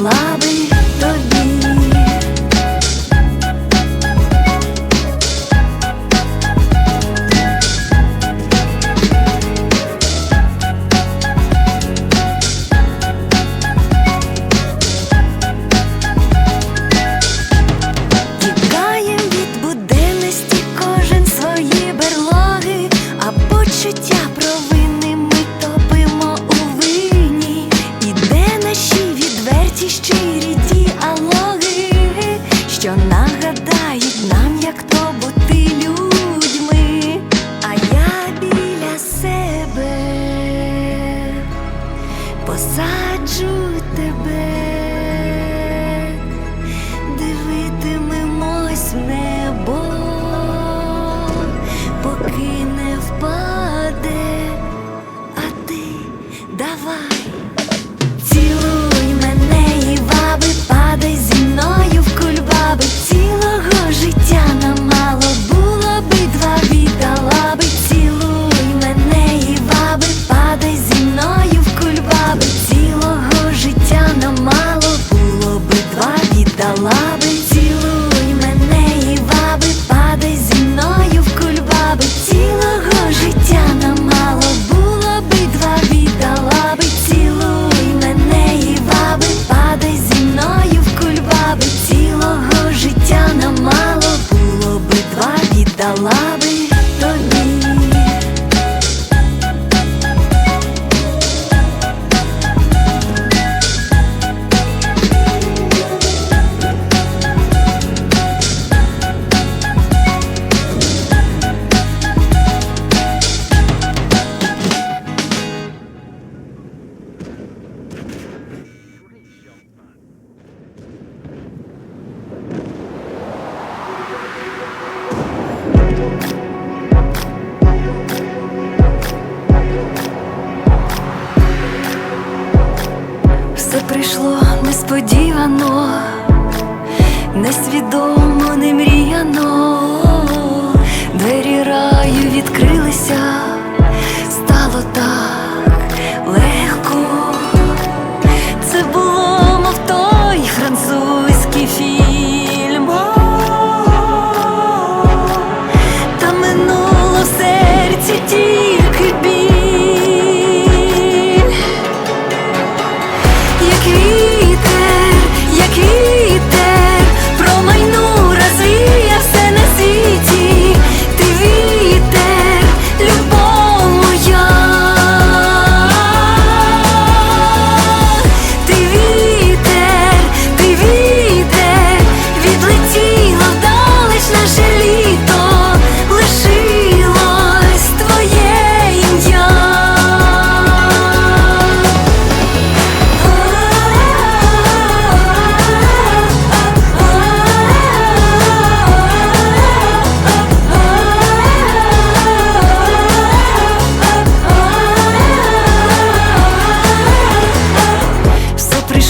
alive. посаджу тебе, дивитимемось небо, поки не впаде, а ти давай. Все прийшло несподівано, несвідомо не.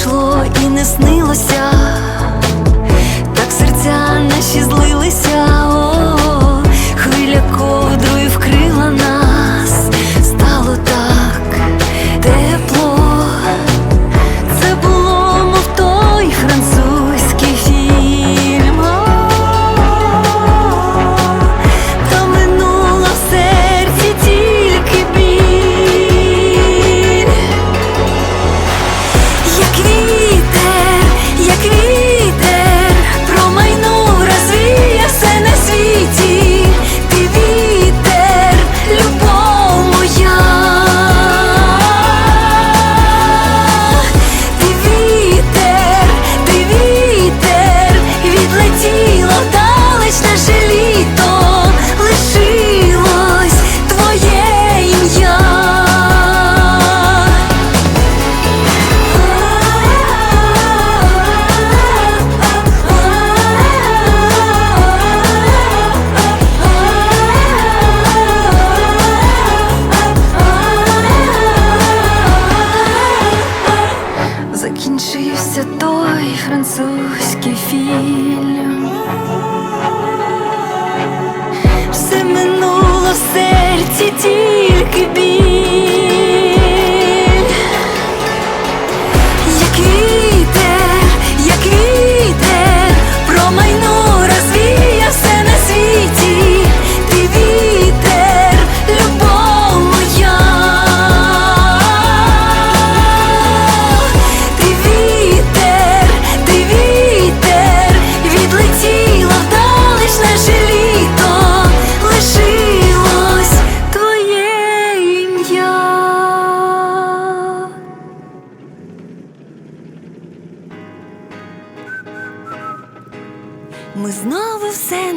прийшло і не снилося.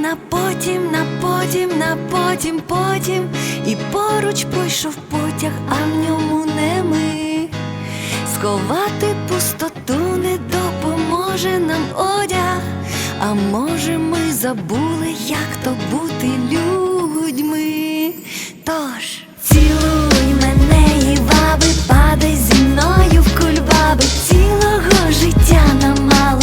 На потім, на потім, на потім, потім. І поруч пройшов потяг, а в ньому не ми. Сховати пустоту не допоможе нам одяг. А може, ми забули, як то бути людьми. Тож цілуй мене і ваби, падай зі мною в кульбаби. Цілого життя нам мало